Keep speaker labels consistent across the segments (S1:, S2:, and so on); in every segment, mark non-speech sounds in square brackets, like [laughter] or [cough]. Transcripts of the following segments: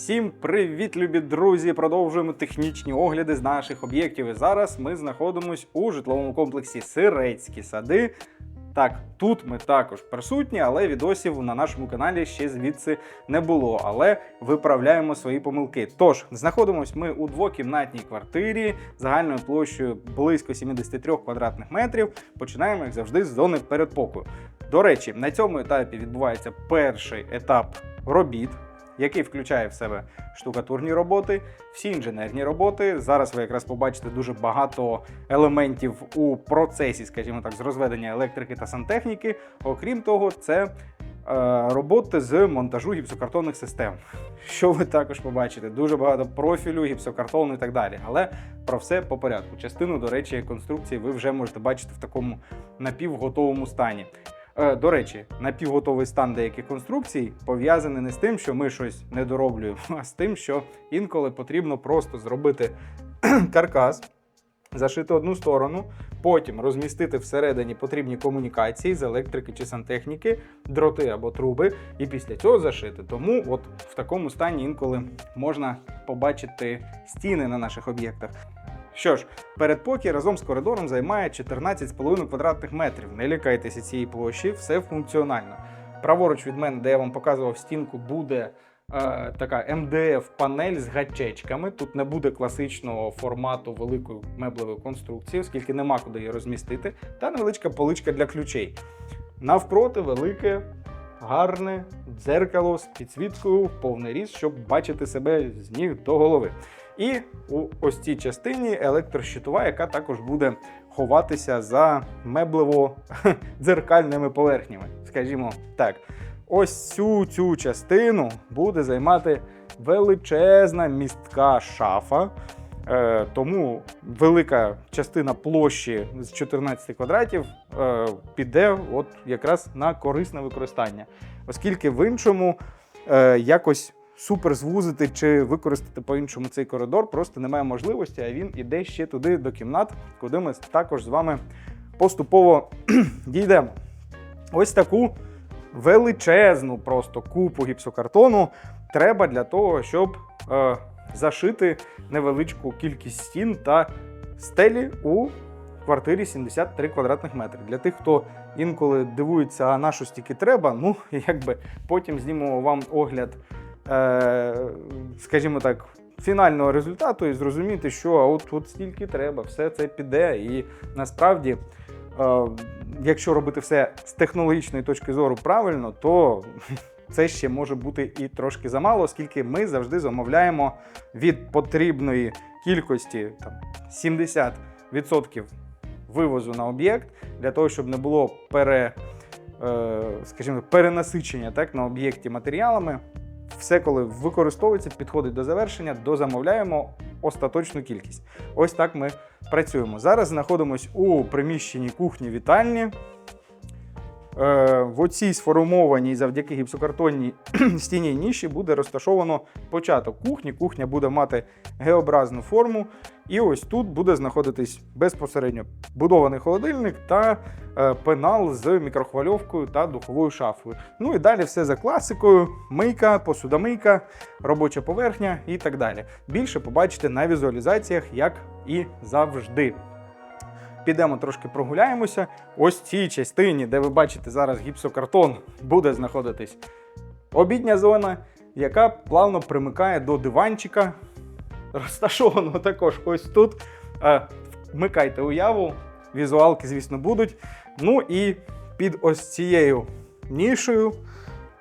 S1: Всім привіт, любі друзі! Продовжуємо технічні огляди з наших об'єктів. І зараз ми знаходимося у житловому комплексі Сирецькі сади. Так, тут ми також присутні, але відосів на нашому каналі ще звідси не було. Але виправляємо свої помилки. Тож, знаходимося ми у двокімнатній квартирі загальною площею близько 73 квадратних метрів. Починаємо, як завжди, з зони передпокою. До речі, на цьому етапі відбувається перший етап робіт який включає в себе штукатурні роботи, всі інженерні роботи. Зараз ви якраз побачите дуже багато елементів у процесі, скажімо так, з розведення електрики та сантехніки. Окрім того, це е, роботи з монтажу гіпсокартонних систем. [laughs] Що ви також побачите? Дуже багато профілю, гіпсокартону і так далі. Але про все по порядку. Частину, до речі, конструкції ви вже можете бачити в такому напівготовому стані. Е, До речі, напівготовий стан деяких конструкцій пов'язаний не з тим, що ми щось не дороблюємо, а з тим, що інколи потрібно просто зробити [clears throat] каркас, зашити одну сторону, потім розмістити всередині потрібні комунікації з електрики чи сантехніки, дроти або труби, і після цього зашити. Тому от в такому стані інколи можна побачити стіни на наших об'єктах. Що ж, передпокій разом з коридором займає 14,5 квадратних метрів. Не лякайтеся цієї площі, все функціонально. Праворуч від мене, де я вам показував стінку, буде е, така МДФ-панель з гачечками. Тут не буде класичного формату великої меблевої конструкції, оскільки нема куди її розмістити, та невеличка поличка для ключей. Навпроти велике, гарне дзеркало з підсвіткою в повний ріст, щоб бачити себе з ніг до голови. І у ось цій частині електрощитова, яка також буде ховатися за меблево-дзеркальними [laughs] поверхнями, скажімо так. Ось цю цю частину буде займати величезна містка шафа. Е, тому велика частина площі з 14 квадратів е, піде от якраз на корисне використання, оскільки в іншому е, якось супер звузити чи використати по-іншому цей коридор просто немає можливості, а він іде ще туди до кімнат, куди ми також з вами поступово [clears throat] дійдемо. Ось таку величезну просто купу гіпсокартону треба для того, щоб е, зашити невеличку кількість стін та стелі у квартирі 73 квадратних метри. Для тих, хто інколи дивується, а на що стільки треба, ну [laughs] якби потім знімемо вам огляд, скажімо так. Фінального результату і зрозуміти, що а от, от стільки треба, все це піде. І насправді, е, якщо робити все з технологічної точки зору правильно, то [laughs] це ще може бути і трошки замало, оскільки ми завжди замовляємо від потрібної кількості там, 70% вивозу на об'єкт для того, щоб не було пере, е, скажімо, перенасичення так, на об'єкті матеріалами. Все, коли використовується, підходить до завершення, дозамовляємо остаточну кількість. Ось так ми працюємо. Зараз знаходимось у приміщенні кухні-вітальні. Е, В оцій сформованій завдяки гіпсокартонній [clears throat] стіні ніші буде розташовано початок кухні. Кухня буде мати Г-образну форму. І ось тут буде знаходитись безпосередньо будований холодильник та е, пенал з мікрохвильовкою та духовою шафою. Ну і далі все за класикою: мийка, посудомийка, робоча поверхня і так далі. Більше побачите на візуалізаціях, як і завжди. Підемо трошки прогуляємося. Ось в цій частині, де ви бачите зараз гіпсокартон, буде знаходитись обідня зона, яка плавно примикає до диванчика, розташованого також ось тут. Е, Вмикайте уяву, візуалки, звісно, будуть. Ну і під ось цією нішею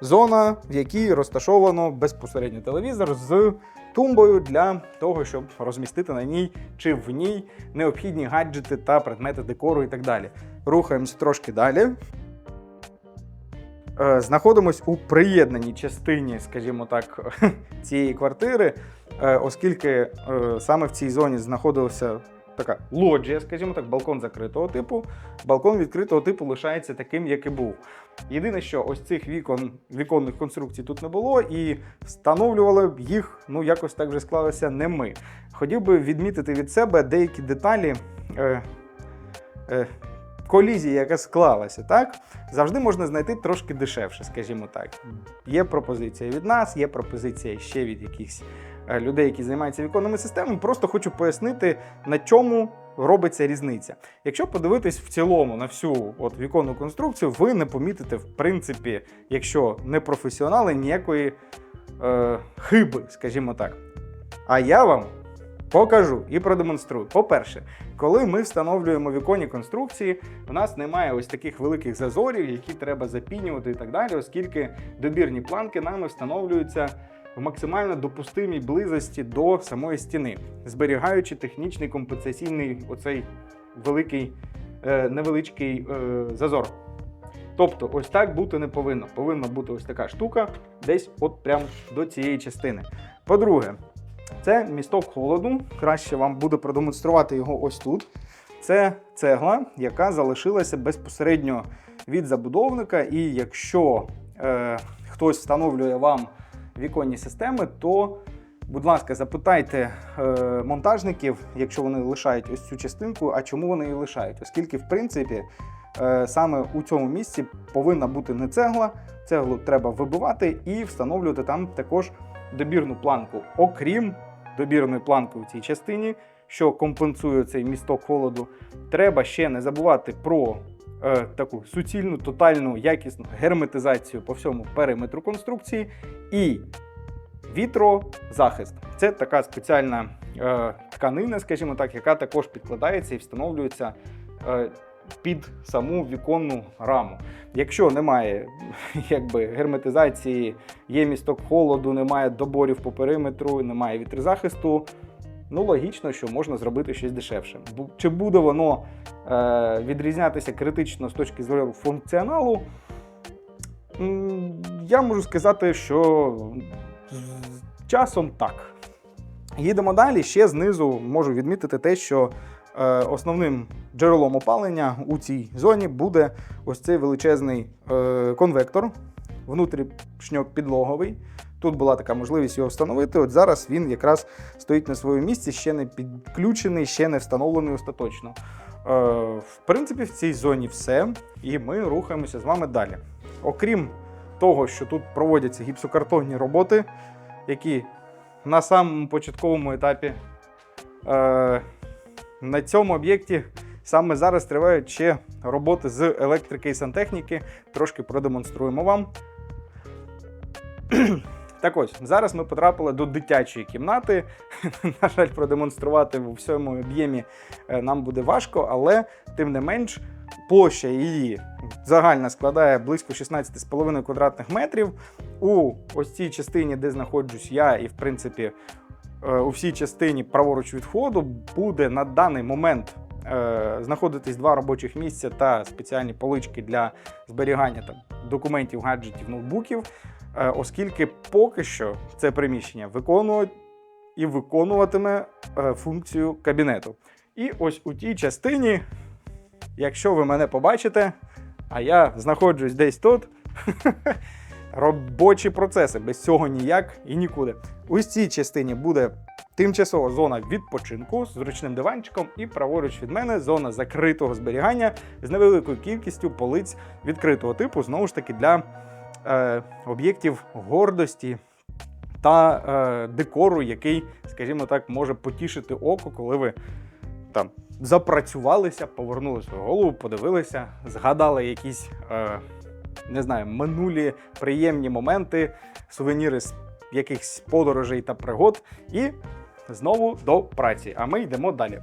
S1: зона, в якій розташовано безпосередньо телевізор з тумбою для того, щоб розмістити на ній чи в ній необхідні гаджети та предмети декору і так далі. Рухаємося трошки далі. Е, Знаходимось у приєднаній частині, скажімо так, [laughs] цієї квартири, оскільки е, саме в цій зоні знаходилася така лоджія, скажімо так, балкон закритого типу. Балкон відкритого типу лишається таким, як і був. Єдине, що ось цих вікон, віконних конструкцій тут не було, і встановлювали б їх, ну якось так вже склалося не ми. Хотів би відмітити від себе деякі деталі. Е, е, колізії, яка склалася, так завжди можна знайти трошки дешевше, скажімо так. Є пропозиція від нас, є пропозиція ще від якихось е, людей, які займаються віконними системами. Просто хочу пояснити, на чому робиться різниця. Якщо подивитись в цілому на всю от віконну конструкцію, ви не помітите, в принципі, якщо не професіонали, ніякої е, хиби, скажімо так. А я вам покажу і продемонструю. По-перше, коли ми встановлюємо віконні конструкції, у нас немає ось таких великих зазорів, які треба запінювати і так далі, оскільки добірні планки нами встановлюються в максимально допустимій близості до самої стіни, зберігаючи технічний компенсаційний оцей великий е, невеличкий е, зазор. Тобто, ось так бути не повинно. Повинна бути ось така штука, десь от прям до цієї частини. По-друге, це місток холоду. Краще вам буде продемонструвати його ось тут. Це цегла, яка залишилася безпосередньо від забудовника. І якщо е, хтось встановлює вам віконні системи, то, будь ласка, запитайте е, монтажників, якщо вони лишають ось цю частинку, а чому вони її лишають? Оскільки, в принципі, е, саме у цьому місці повинна бути не цегла, цеглу треба вибивати і встановлювати там також добірну планку. Окрім добірної планки у цій частині, що компенсує цей місток холоду, треба ще не забувати про е, таку суцільну, тотальну, якісну герметизацію по всьому периметру конструкції і вітрозахист. Це така спеціальна е, тканина, скажімо так, яка також підкладається і встановлюється. Е, під саму віконну раму. Якщо немає [laughs] якби, герметизації, є місток холоду, немає доборів по периметру, немає вітрозахисту, ну логічно, що можна зробити щось дешевше. Чи буде воно е, відрізнятися критично з точки зору функціоналу? Я можу сказати, що з часом так. Їдемо далі. Ще знизу можу відмітити те, що е, основним джерелом опалення у цій зоні буде ось цей величезний е, конвектор внутрішньопідлоговий. Тут була така можливість його встановити. От зараз він якраз стоїть на своєму місці, ще не підключений, ще не встановлений остаточно. Е, в принципі, в цій зоні все, і ми рухаємося з вами далі. Окрім того, що тут проводяться гіпсокартонні роботи, які на самому початковому етапі е, на цьому об'єкті саме зараз тривають ще роботи з електрики і сантехніки. Трошки продемонструємо вам. Так ось, зараз ми потрапили до дитячої кімнати. [laughs] На жаль, продемонструвати в всьому об'ємі е, нам буде важко, але тим не менш, площа її загальна складає близько 16,5 квадратних метрів. У ось цій частині, де знаходжусь я, і в принципі е, у всій частині праворуч від входу буде на даний момент е, знаходитись два робочих місця та спеціальні полички для зберігання там, документів, гаджетів, ноутбуків, оскільки поки що це приміщення виконує і виконуватиме е, функцію кабінету. І ось у тій частині, якщо ви мене побачите, а я знаходжусь десь тут. [laughs] Робочі процеси без цього ніяк і нікуди. У цій частині буде тимчасова зона відпочинку з зручним диванчиком, і праворуч від мене зона закритого зберігання з невеликою кількістю полиць відкритого типу, знову ж таки, для е, об'єктів гордості та е, декору, який, скажімо так, може потішити око, коли ви там запрацювалися, повернули свою голову, подивилися, згадали якісь. Е, не знаю, минулі приємні моменти, сувеніри з якихось подорожей та пригод, і знову до праці. А ми йдемо далі.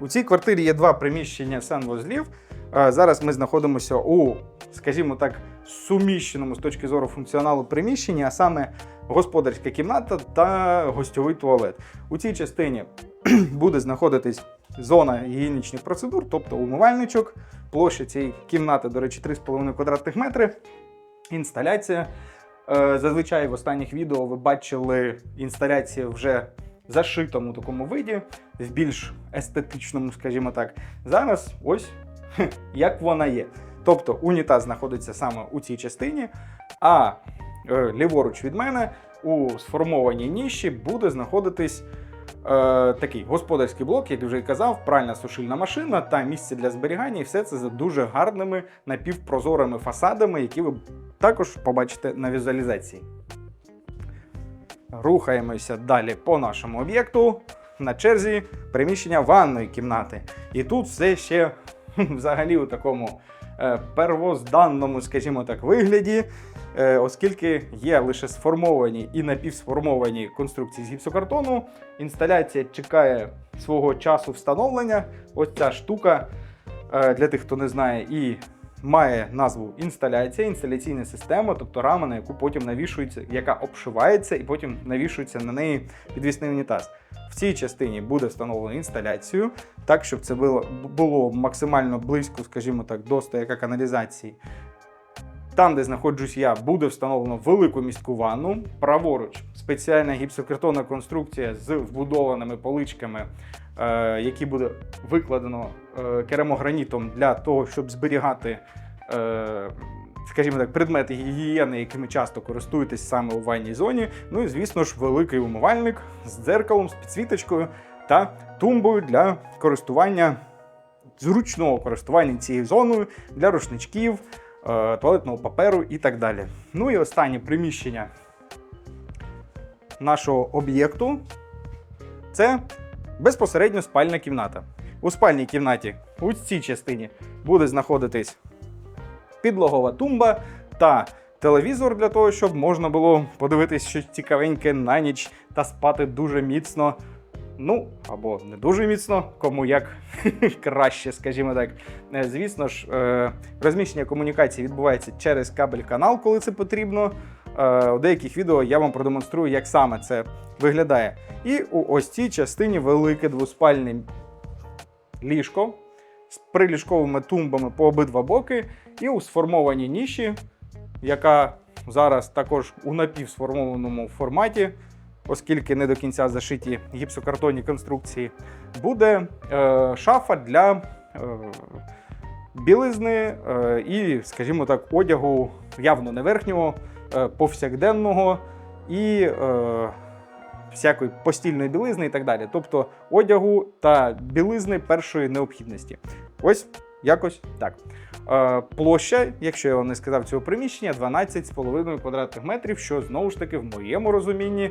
S1: У цій квартирі є два приміщення санвузлів. Зараз ми знаходимося у, скажімо так, суміщеному з точки зору функціоналу приміщенні, а саме господарська кімната та гостьовий туалет. У цій частині [clears throat] буде знаходитись зона гігієнічних процедур, тобто умивальничок, площа цієї кімнати, до речі, 3,5 квадратних метри. Інсталяція. Е, Зазвичай в останніх відео ви бачили інсталяцію вже зашитому такому виді, в більш естетичному, скажімо так. Зараз ось як вона є. Тобто унітаз знаходиться саме у цій частині, а е, ліворуч від мене у сформованій ніші буде знаходитись Е, такий господарський блок, як вже і казав, пральна сушильна машина та місце для зберігання, і все це за дуже гарними напівпрозорими фасадами, які ви також побачите на візуалізації. Рухаємося далі по нашому об'єкту. На черзі приміщення ванної кімнати. І тут все ще взагалі у такому е, первозданному, скажімо так, вигляді, е, оскільки є лише сформовані і напівсформовані конструкції з гіпсокартону. Інсталяція чекає свого часу встановлення. Ось ця штука е, для тих, хто не знає, і має назву інсталяція, інсталяційна система, тобто рама, на яку потім навішується, яка обшивається, і потім навішується на неї підвісний унітаз. В цій частині буде встановлено інсталяцію, так щоб це було, було максимально близько, скажімо так, до стояка каналізації. Там, де знаходжусь я, буде встановлено велику міську ванну. Праворуч спеціальна гіпсокартонна конструкція з вбудованими поличками, е, які буде викладено е, керамогранітом для того, щоб зберігати, е, скажімо так, предмети гігієни, якими часто користуєтесь саме у ванній зоні. Ну і звісно ж, великий умивальник з дзеркалом, з підсвіточкою та тумбою для користування зручного користування цією зоною для рушничків, туалетного паперу і так далі. Ну і останнє приміщення нашого об'єкту це безпосередньо спальна кімната. У спальній кімнаті у цій частині буде знаходитись підлогова тумба та телевізор для того, щоб можна було подивитись щось цікавеньке на ніч та спати дуже міцно. Ну, або не дуже міцно, кому як [laughs] краще, скажімо так. Е, Звісно ж, е, розміщення комунікації відбувається через кабель-канал, коли це потрібно. Е, У деяких відео я вам продемонструю, як саме це виглядає. І у ось цій частині велике двоспальне ліжко з приліжковими тумбами по обидва боки, і у сформованій ніші, яка зараз також у напівсформованому форматі, оскільки не до кінця зашиті гіпсокартонні конструкції, буде е, шафа для е, білизни е, і, скажімо так, одягу явно не верхнього, повсякденного і е, всякої постільної білизни і так далі. Тобто одягу та білизни першої необхідності. Ось якось так. Е, площа, якщо я вам не сказав цього приміщення, 12,5 квадратних метрів, що знову ж таки в моєму розумінні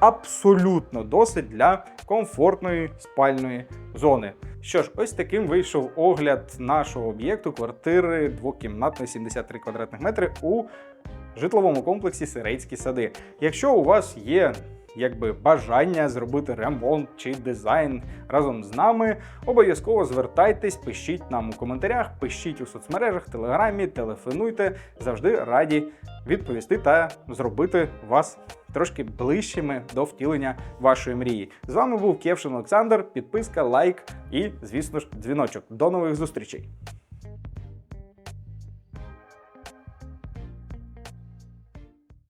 S1: абсолютно досить для комфортної спальної зони. Що ж, ось таким вийшов огляд нашого об'єкту квартири двокімнатної 73 квадратних метри у житловому комплексі Сирейські сади. Якщо у вас є якби бажання зробити ремонт чи дизайн разом з нами, обов'язково звертайтесь, пишіть нам у коментарях, пишіть у соцмережах, телеграмі, телефонуйте. Завжди раді відповісти та зробити вас трошки ближчими до втілення вашої мрії. З вами був Кевшин Олександр. Підписка, лайк і, звісно ж, дзвіночок. До нових зустрічей!